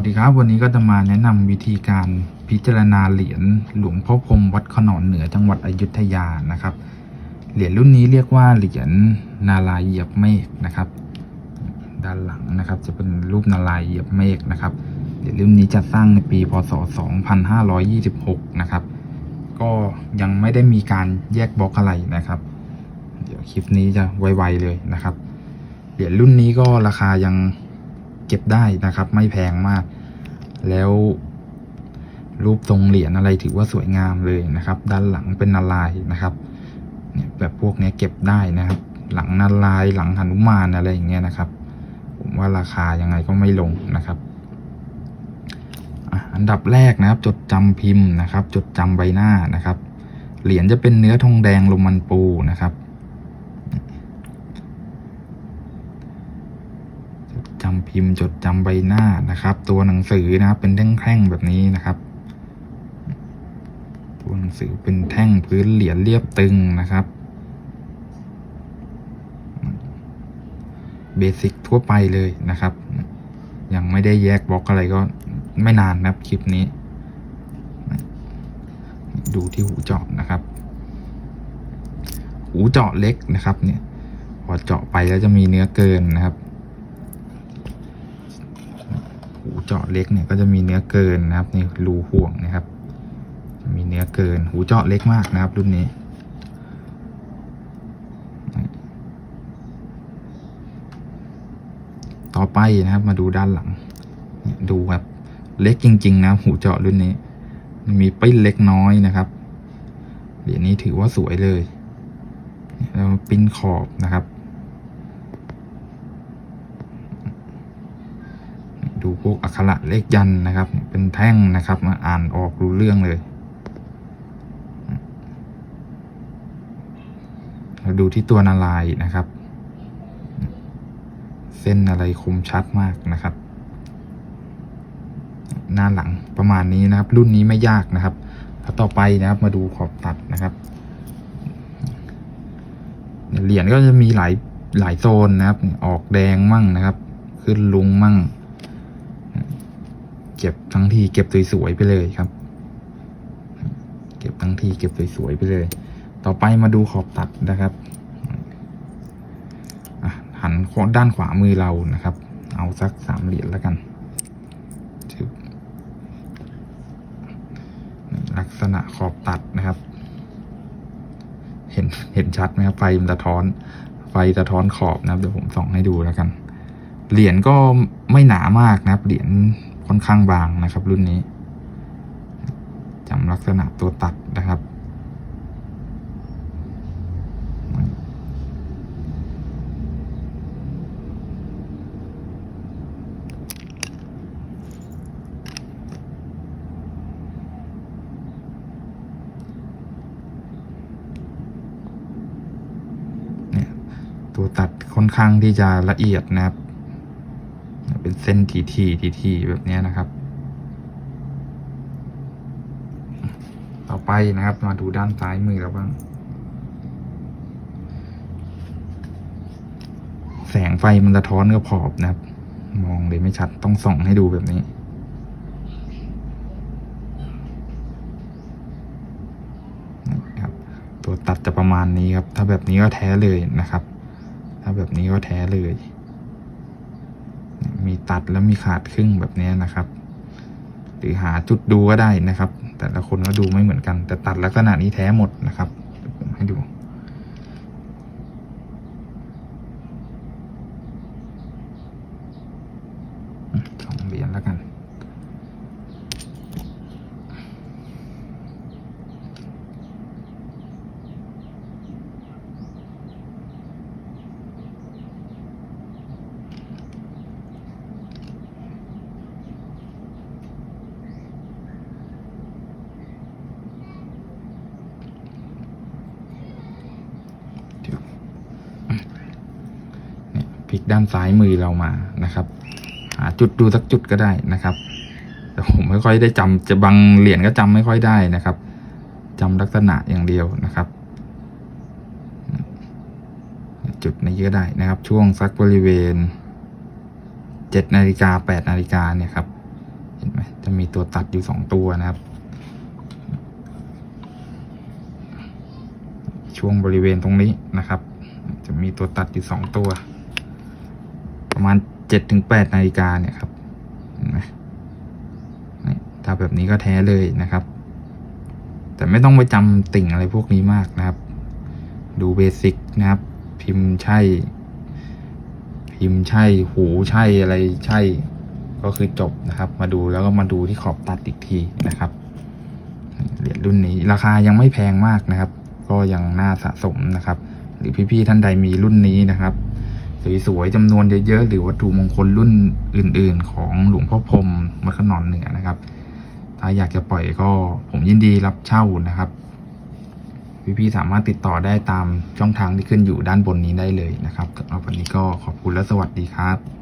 วัสดีครับวันนี้ก็จะมาแนะนำวิธีการพิจารณาเหรียญหลวงพ่อพรมวัดขนอนเหนือจังหวัดอยุธยานะครับ เหรียญรุ่นนี้เรียกว่าเหรียญนาลายเหยียบเมฆนะครับ ด้านหลังนะครับจะเป็นรูปนาลายเหยียบเมฆนะครับเหรียญรุ่นนี้จัดสร้างในปีพศ 2526 นะครับ ก็ยังไม่ได้มีการแยกบล็อกอะไรนะครับ เดี๋ยวคลิปนี้จะไวๆเลยนะครับ เหรียญรุ่นนี้ก็ราคายัง เก็บได้นะครับ ไม่แพงมาก แล้วรูปทรงเหรียญอะไรถือว่าสวยงามเลยนะครับ ด้านหลังเป็นนาลายนะครับเนี่ยแบบพวกนี้เก็บได้นะครับ หลังนาลายหลังหนุมานอะไรอย่างเงี้ยนะครับ ผมว่าราคายังไงก็ไม่ลงนะครับอันดับแรกนะครับ จดจำพิมพ์นะครับ จดจำใบหน้านะครับ เหรียญจะเป็นเนื้อทองแดงลมันปูนะครับ จดจำพิมพ์จดจำใบหน้านะครับ ตัวหนังสือนะครับ เป็นแท่งๆแบบนี้นะครับ ตัวหนังสือเป็นแท่งพื้นเหรียญเรียบตึงนะครับเบสิกทั่วไปเลยนะครับ ยังไม่ได้แยกบล็อกอะไรก็ไม่นานนะครับคลิปนี้ ดูที่หูเจาะนะครับ หูเจาะเล็กนะครับ เนี่ยพอเจาะไปแล้วจะมีเนื้อเกินนะครับ หู เจาะเล็กเนี่ยก็จะมีเนื้อเกินนะครับในรูห่วงนะครับ มีเนื้อเกินหูเจาะเล็กมากนะครับรุ่นนี้ต่อไปนะครับมาดูด้านหลัง ดูแบบเล็กจริง ๆ นะหูเจาะรุ่นนี้ มีปิ้นเล็กน้อยนะครับเหรียญนี้ถือว่าสวยเลยแล้วปิ้นขอบนะครับ ดูพวกอักขระเลขยันนะครับ เป็นแท่งนะครับมาอ่านออกรู้เรื่องเลยแล้วดูที่ตัวนาลายนะครับ เส้นอะไรคมชัดมากนะครับ หน้าหลังประมาณนี้นะครับ รุ่นนี้ไม่ยากนะครับแล้วต่อไปนะครับมาดูขอบตัดนะครับเหรียญก็จะมีหลายหลายโซนนะครับ ออกแดงมั่งนะครับ ขึ้นลุงมั่ง เก็บทั้งทีเก็บสวยๆไปเลยครับ เก็บทั้งทีเก็บสวยๆไปเลย ต่อไปมาดูขอบตัดนะครับหันด้านขวามือเรานะครับ เอาสักสามเหรียญแล้วกันลักษณะขอบตัดนะครับ เห็นเห็นชัดไหมครับไฟมันสะท้อน ไฟสะท้อนขอบนะครับเดี๋ยวผมส่องให้ดูแล้วกัน เหรียญก็ไม่หนามากนะครับ เหรียญ ค่อนข้างบางนะครับ รุ่นนี้จำลักษณะตัวตัดนะครับตัวตัดค่อนข้างที่จะละเอียดนะครับ เป็นเส้นทีทีทีทีแบบนี้นะครับ ต่อไปนะครับมาดูด้านซ้ายมือเราบ้าง แสงไฟมันสะท้อนกับขอบนะครับ มองเลยไม่ชัดต้องส่องให้ดูแบบนี้นะครับตัวตัดจะประมาณนี้ครับ ถ้าแบบนี้ก็แท้เลยนะครับ ถ้าแบบนี้ก็แท้เลย มีตัดแล้วมีขาดครึ่งแบบนี้นะครับ หรือหาจุดดูก็ได้นะครับ แต่ละคนก็ดูไม่เหมือนกัน แต่ตัดลักษณะนี้แท้หมดนะครับผมให้ดูสองเหรียญแล้วกัน เดี๋ยวเนี่ยพลิก ด้านซ้ายมือเรามานะครับ หาจุดดูสักจุดก็ได้นะครับ แต่ผมไม่ค่อยได้จำจะบางเหรียญก็จำไม่ค่อยได้นะครับจำลักษณะอย่างเดียวนะครับ จุดนี้ก็ได้นะครับ ช่วงสักบริเวณเจ็ดนาฬิกาแปดนาฬิกาเนี่ยครับเห็นไหมจะมีตัวตัดอยู่สองตัวนะครับ ช่วงบริเวณตรงนี้นะครับ จะมีตัวตัดอยู่สองตัว ประมาณเจ็ดถึงแปดนาฬิกาเนี่ยครับเห็นไหมถ้าแบบนี้ก็แท้เลยนะครับ แต่ไม่ต้องไปจำติ่งอะไรพวกนี้มากนะครับ ดูเบสิกนะครับ พิมพ์ใช่ พิมพ์ใช่ หูใช่อะไรใช่ ก็คือจบนะครับ มาดูแล้วก็มาดูที่ขอบตัดอีกทีนะครับเหรียญรุ่นนี้ราคายังไม่แพงมากนะครับ ก็ยังน่าสะสมนะครับ หรือพี่ๆท่านใดมีรุ่นนี้นะครับ สวยๆจำนวนเยอะๆหรือวัตถุมงคลรุ่นอื่น ๆ ของหลวงพ่อพรมมวัดขนอนเหนือนะครับ ถ้าอยากจะปล่อยก็ผมยินดีรับเช่านะครับพี่ๆสามารถติดต่อได้ตามช่องทางที่ขึ้นอยู่ด้านบนนี้ได้เลยนะครับสำหรับวันนี้ก็ขอบคุณและสวัสดีครับ